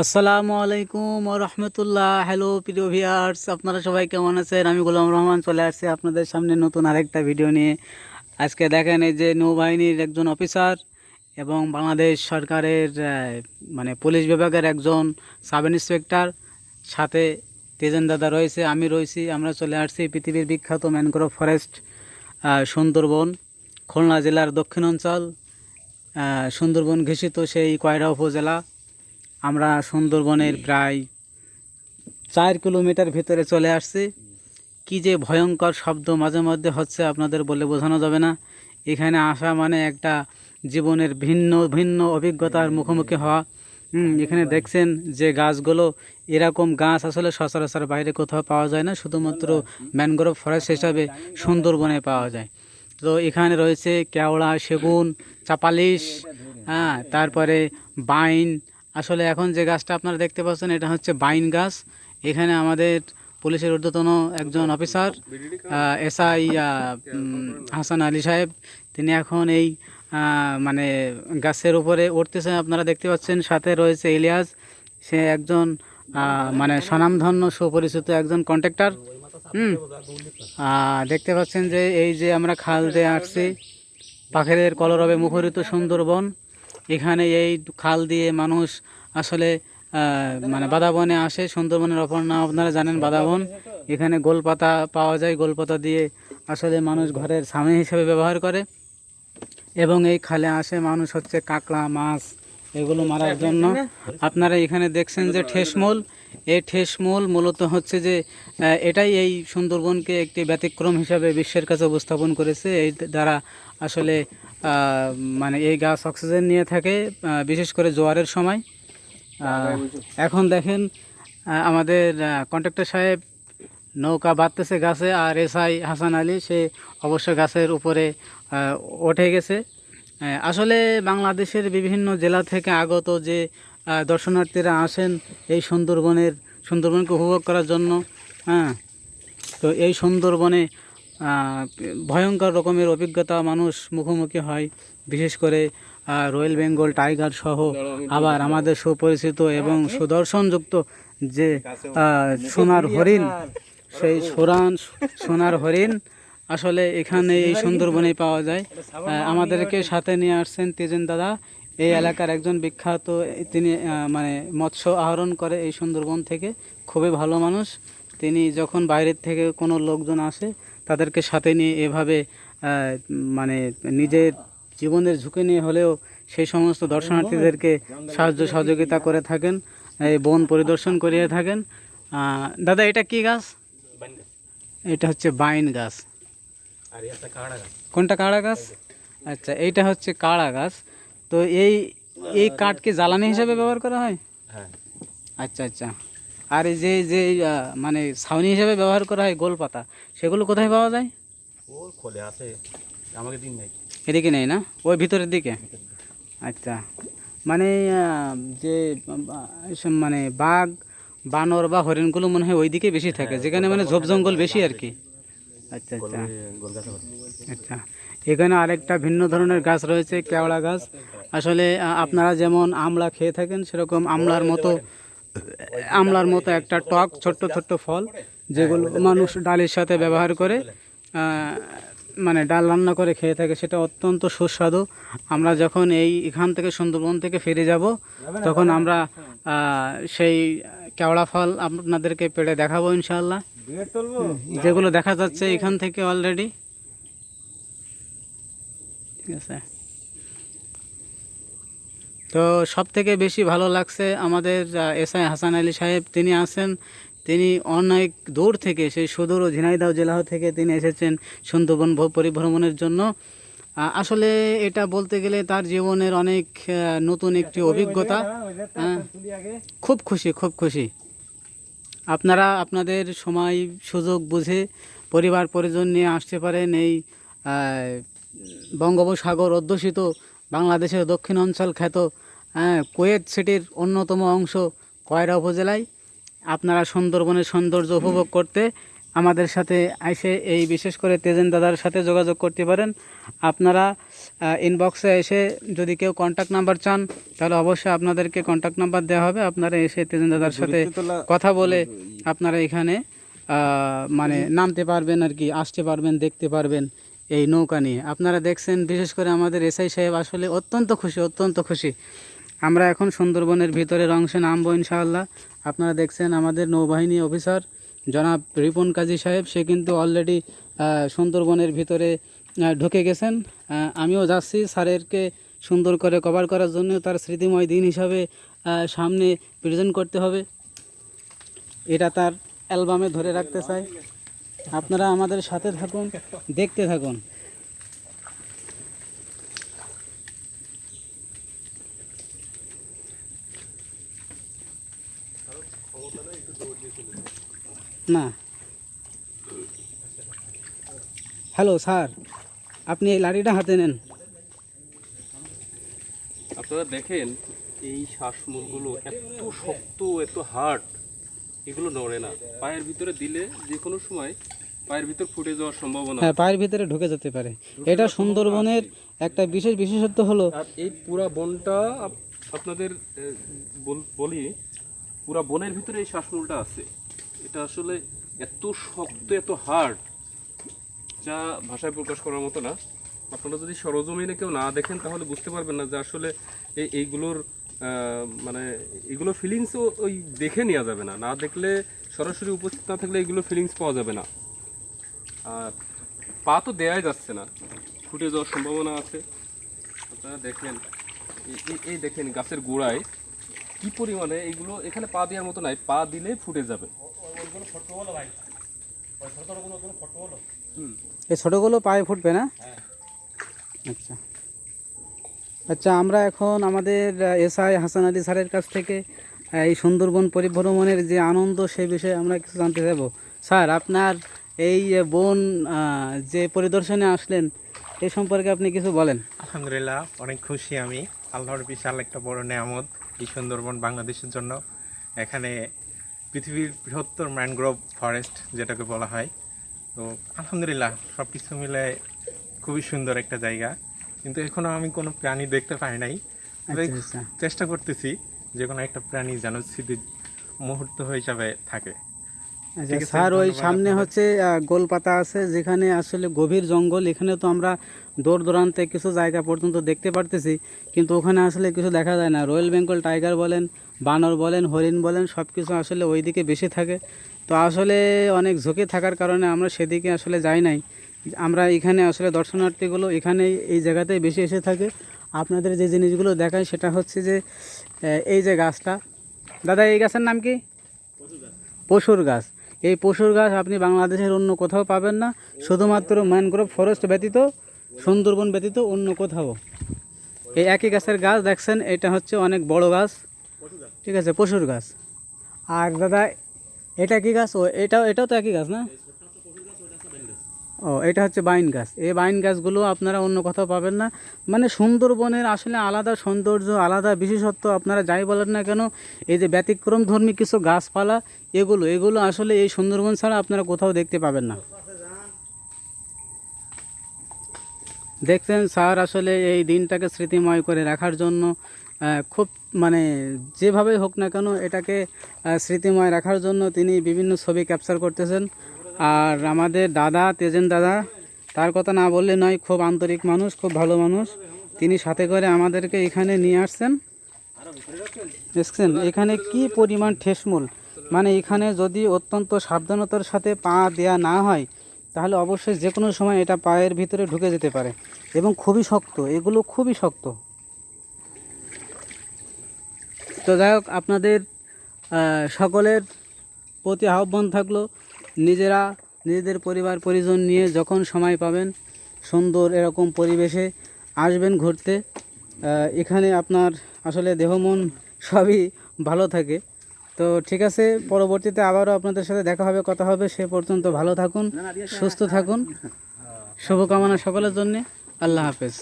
আসসালামু আলাইকুম রহমতুল্লাহ। হ্যালো প্রিয় ভিয়ার্স আপনারা সবাই কেমন আছেন? আমি গোলাম রহমান চলে আসছি আপনাদের সামনে নতুন আরেকটা ভিডিও নিয়ে। আজকে দেখেন এই যে নৌবাহিনীর একজন অফিসার এবং বাংলাদেশ সরকারের মানে পুলিশ বিভাগের একজন সাব ইন্সপেক্টর সাথে তেজেন দাদা রয়েছে, আমি রয়েছি, আমরা চলে আসছি পৃথিবীর বিখ্যাত ম্যানগ্রোভ ফরেস্ট সুন্দরবন, খুলনা জেলার দক্ষিণ অঞ্চল সুন্দরবন ঘেঁষিত সেই কয়রা উপজেলা। আমরা সুন্দরবনের প্রায় চার কিলোমিটার ভিতরে চলে আসছি। কি যে ভয়ঙ্কর শব্দ মাঝে মধ্যে হচ্ছে আপনাদের বলে বোঝানো যাবে না। এখানে আসা মানে একটা জীবনের ভিন্ন ভিন্ন অভিজ্ঞতার মুখোমুখি হওয়া। হুম, এখানে দেখছেন যে গাছগুলো এরকম গাছ আসলে সচরাচর বাইরে কোথাও পাওয়া যায় না। শুধুমাত্র ম্যানগ্রোভ ফরেস্ট হিসাবে সুন্দরবনে পাওয়া যায়। তো এখানে রয়েছে কেওড়া, সেগুন, চাপালিশ হ্যাঁ তারপরে বাইন। আসলে এখন যে গাছটা আপনারা দেখতে পাচ্ছেন, এটা হচ্ছে বাইন গাছ। এখানে আমাদের পুলিশের ঊর্ধ্বতন একজন অফিসার এসআই হাসান আলী সাহেব। তিনি এখন এই মানে গাছের উপরে উঠতেছেন। আপনারা দেখতে পাচ্ছেন, সাথে রয়েছে ইলিয়াস সে একজন মানে স্বনামধন্য সুপরিচিত একজন কন্ট্রাক্টর। হুম। দেখতে পাচ্ছেন যে এই যে আমরা খাল দিয়ে আসছি, পাখিদের কলরবে মুখরিত সুন্দরবন। এখানে এই খাল দিয়ে মানুষ আসলে মানে বাদাবনে আসে, সুন্দরবনের অপর নাম আপনারা জানেন বাদাবন এখানে গোলপাতা পাওয়া যায়, গোলপাতা দিয়ে আসলে মানুষ ঘরের সামনে হিসেবে ব্যবহার করে। এবং এই খালে আসে মানুষ হচ্ছে কাঁকড়া, মাছ, এগুলো মারার জন্য। আপনারা এখানে দেখছেন যে ঠেসমূল এই ঠেসমূল মূলত হচ্ছে যে এটাই এই সুন্দরবনকে একটি ব্যতিক্রম হিসাবে বিশ্বের কাছে উপস্থাপন করেছে। এই দ্বারা আসলে মানে এই গাছ অক্সিজেন নিয়ে থাকে বিশেষ করে জোয়ারের সময়। এখন দেখেন আমাদের কন্ট্রাক্টর সাহেব নৌকা বাঁধতেছে গাছে আর এসআই হাসান আলী, সে অবশ্য গাছের উপরে উঠে গেছে। আসলে বাংলাদেশের বিভিন্ন জেলা থেকে আগত যে দর্শনার্থীরা আসেন এই সুন্দরবনের, সুন্দরবনকে উপভোগ করার জন্য হ্যাঁ। তো এই সুন্দরবনে ভয়ঙ্কর রকমের অভিজ্ঞতা মানুষ মুখোমুখি হয়। বিশেষ করে রয়্যাল বেঙ্গল টাইগার সহ আবার আমাদের সুপরিচিত এবং সুদর্শনযুক্ত যে সোনার হরিণ, সেই সোরান, সোনার হরিণ আসলে এখানে এই সুন্দরবনে পাওয়া যায়। আমাদেরকে সাথে নিয়ে আসছেন তেজেন দাদা। এই এলাকার একজন বিখ্যাত তিনি মানে মৎস্য আহরণ করে এই সুন্দরবন থেকে। খুবই ভালো মানুষ। তিনি যখন বাইরের থেকে কোনো লোকজন আসে তাদেরকে সাথে নিয়ে এভাবে মানে নিজের জীবনের ঝুঁকি নিয়ে হলেও সেই সমস্ত দর্শনার্থীদেরকে সাহায্য সহযোগিতা করে থাকেন এই বন পরিদর্শন করিয়ে থাকেন। দাদা এটা কি গাছ। এটা হচ্ছে বাইন গাছ। আর একটা কাড়া গাছ। কোনটা কাড়া গাছ? আচ্ছা এইটা হচ্ছে কাড়া গাছ। তো এই এই কাঠকে জ্বালানি হিসাবে ব্যবহার করা হয়? হ্যাঁ। আচ্ছা আচ্ছা। আর এই যে যে মানে ছাউনি হিসাবে ব্যবহার করা হয় গোল পাতা সেগুলো কোথায় পাওয়া যায়? ও খোলে আছে। আমাকে দিন নাই। এদিকে নেই না? ওই ভিতরের দিকে? আচ্ছা। মানে যে মানে বাঘ বানর বা হরিণগুলো মনে হয় ওইদিকে বেশি থাকে যেখানে মানে ঝোপ জঙ্গল বেশি আর কি। আচ্ছা আচ্ছা। আচ্ছা। এখানে আরেকটা ভিন্ন ধরনের গাছ রয়েছে কেওড়া গাছ। আসলে আপনারা যেমন আমলা খেয়ে থাকেন সেরকম আমলার মতো আমলার মতো একটা টক ছোট্ট ছোট্ট ফল যেগুলো মানুষ ডালের সাথে ব্যবহার করে মানে ডাল রান্না করে খেয়ে থাকে সেটা অত্যন্ত সুস্বাদু। আমরা যখন এই এখান থেকে সুন্দরবন থেকে ফিরে যাব তখন আমরা সেই কেওড়া ফল আপনাদেরকে পেড়ে দেখাবো ইনশাআল্লাহ। যেগুলো দেখা যাচ্ছে এখান থেকে অলরেডি ঠিক আছে। তো সব থেকে বেশি ভালো লাগছে আমাদের এস আই হাসান আলী সাহেব তিনি আছেন। তিনি অনেক দূর থেকে সেই সুদূর ও ঝিনাইদহ জেলা থেকে তিনি এসেছেন সুন্দরবন পরিভ্রমণের জন্য। আসলে এটা বলতে গেলে তার জীবনের অনেক নতুন একটি অভিজ্ঞতা। হ্যাঁ, খুব খুশি খুব খুশি। আপনারা আপনাদের সময় সুযোগ বুঝে পরিবার পরিজন নিয়ে আসতে পারেন এই বঙ্গোপসাগর অধ্যুষিত বাংলাদেশের দক্ষিণ অঞ্চল খ্যাত হ্যাঁ, কুয়েত সিটির অন্যতম অংশ কয়রা উপজেলায়। আপনারা সুন্দরবনের সৌন্দর্য উপভোগ করতে আমাদের সাথে এসে এই বিশেষ করে তেজেন দাদার সাথে যোগাযোগ করতে পারেন। আপনারা ইনবক্সে এসে যদি কেউ কন্ট্যাক্ট নাম্বার চান তাহলে অবশ্যই আপনাদেরকে কন্ট্যাক্ট নাম্বার দেওয়া হবে। আপনারা এসে তেজেন দাদার সাথে কথা বলে আপনারা এখানে মানে নামতে পারবেন আর কি আসতে পারবেন দেখতে পারবেন এই নৌকা নিয়ে। আপনারা দেখছেন বিশেষ করে আমাদের এসআই সাহেব আসলে অত্যন্ত খুশি অত্যন্ত খুশি। আমরা এখন সুন্দরবনের ভিতরের অংশে নামবো ইনশাআল্লাহ। আপনারা দেখছেন আমাদের নৌবাহিনী অফিসার জনাব রিপন কাজী সাহেব, সে কিন্তু অলরেডি সুন্দরবনের ভিতরে ঢুকে গেছেন। আমিও যাচ্ছি স্যারেরকে সুন্দর করে কভার করার জন্য। তার স্মৃতিময় দিন হিসাবে সামনে প্রেজেন্ট করতে হবে। এটা তার অ্যালবামে ধরে রাখতে চাই। আপনারা আমাদের সাথে থাকুন, দেখতে থাকুন। না। হ্যালো স্যার আপনি এই লাঠিটা হাতে নেন। আপনারা দেখেন এই শ্বাসমূলগুলো এত শক্ত এত হার্ড এগুলো নড়ে না। পায়ের ভিতরে দিলে যে কোনো সময় পায়ের ভিতর ফুটে যাওয়ার সম্ভাবনা হ্যাঁ পায়ের ভিতরে ঢুকে যেতে পারে। এটা সুন্দরবনের একটা বিশেষ বিশেষত্ব হলো আর এই পুরা বনটা আপ- আপনাদের এ, বল- বলি পুরা বনের ভিতরে এই শ্বাসমূলটা আছে। এটা আসলে এত শক্ত, এত হার্ড যা ভাষায় প্রকাশ করার মতো না। আপনারা যদি সরজমিনে কেউ না দেখেন, তাহলে বুঝতে পারবেন না যে আসলে এই এইগুলোর মানে এগুলো ফিলিংসও ওই দেখে নেওয়া যাবে না। না দেখলে সরাসরি উপস্থিত না থাকলে এগুলো ফিলিংস পাওয়া যাবে না। আর পা তো দেয়াই যাচ্ছে না, ফুটে যাওয়ার সম্ভাবনা আছে। আপনারা দেখেন, এই- দেখেন গাছের গোড়ায় কি পরিমাণে এইগুলো এখানে পা দেওয়ার মতো নাই, পা দিলে ফুটে যাবে। হুম এই ছোটোগুলো পায়ে ফুটবে না? আচ্ছা। আচ্ছা আমরা এখন আমাদের এসআই হাসান আলী স্যারের কাছ থেকে এই সুন্দরবন পরিভ্রমণের যে আনন্দ সেই বিষয়ে আমরা কিছু জানতে যাব স্যার আপনার এই বন আহ, যে পরিদর্শনে আসলেন এই সম্পর্কে আপনি কিছু বলেন। আলহামদুলিল্লাহ অনেক খুশি আমি। আল্লাহর বিশাল একটা বড় নেয়ামত এই সুন্দরবন বাংলাদেশের জন্য। এখানে পৃথিবীর বৃহত্তর ম্যানগ্রোভ ফরেস্ট যেটাকে বলা হয়। তো আলহামদুলিল্লাহ সব কিছু মিলে খুবই সুন্দর একটা জায়গা। কিন্তু এখনও আমি কোনো প্রাণী দেখতে পাই নাই। আচ্ছা আচ্ছা। চেষ্টা করতেছি যে কোনো একটা প্রাণী যেন স্মৃতির মুহূর্ত হিসাবে থাকে। স্যার ওই সামনে হচ্ছে গোলপাতা আছে যেখানে আসলে গভীর জঙ্গল এখানে তো আমরা দূর দূরান্তে কিছু জায়গা পর্যন্ত দেখতে পারতেছি কিন্তু ওখানে আসলে কিছু দেখা যায় না। রয়্যাল বেঙ্গল টাইগার বলেন বানর বলেন হরিণ বলেন সব কিছু আসলে ওইদিকে বেশি থাকে। তো আসলে অনেক ঝুঁকি থাকার কারণে আমরা সেদিকে আসলে যাই নাই। আমরা এখানে আসলে দর্শনার্থীগুলো এখানে এই জায়গাতেই বেশি এসে থাকে। আপনাদের যে জিনিসগুলো দেখায় সেটা হচ্ছে যে এই যে গাছটা। দাদা এই গাছের নাম কি? পশুর গাছ। এই পশুর গাছ আপনি বাংলাদেশের অন্য কোথাও পাবেন না। শুধুমাত্র ম্যানগ্রোভ ফরেস্ট ব্যতীত, সুন্দরবন ব্যতীত অন্য কোথাও। এই একই গাছের গাছ দেখছেন, এটা হচ্ছে অনেক বড় গাছ। ঠিক আছে, পশুর গাছ। আর দাদা, এটা কি গাছ? ও, এটাও এটাও তো একই গাছ না? ও, এটা হচ্ছে বাইন গাছ। এই বাইন গাছগুলো আপনারা অন্য কোথাও পাবেন না। মানে সুন্দরবনের আসলে আলাদা সৌন্দর্য, আলাদা বিশেষত্ব আপনারা যাই বলেন না কেন, এই যে ব্যতিক্রম ধর্মী কিছু গাছপালা, এগুলো এগুলো আসলে এই সুন্দরবন ছাড়া আপনারা কোথাও দেখতে পাবেন না। দেখছেন স্যার, আসলে এই দিনটাকে স্মৃতিময় করে রাখার জন্য খুব মানে যেভাবেই হোক না কেন, এটাকে স্মৃতিময় রাখার জন্য তিনি বিভিন্ন ছবি ক্যাপচার করতেছেন। আর আমাদের দাদা, তেজেন দাদা, তার কথা না বললে নয়, খুব আন্তরিক মানুষ, খুব ভালো মানুষ। তিনি সাথে করে আমাদেরকে এখানে নিয়ে আসছেন। দেখছেন, এখানে কি পরিমাণ ঠেসমূল? মানে এখানে যদি অত্যন্ত সাবধানতার সাথে পা দেয়া না হয়, তাহলে অবশ্যই যে কোনো সময় এটা পায়ের ভিতরে ঢুকে যেতে পারে। এবং খুবই শক্ত, এগুলো খুবই শক্ত। তো যাই হোক, আপনাদের সকলের প্রতি আহ্বান থাকল। নিজেরা, নিজেদের পরিবার, পরিজন নিয়ে যখন সময় পাবেন, সুন্দর এরকম পরিবেশে আসবেন ঘুরতে এখানে আপনার আসলে দেহ মন সবই ভালো থাকে। তো ঠিক আছে, পরবর্তীতে আবারও আপনাদের সাথে দেখা হবে, কথা হবে, সে পর্যন্ত ভালো থাকুন, সুস্থ থাকুন, শুভকামনা সকলের জন্যে, আল্লাহ হাফেজ।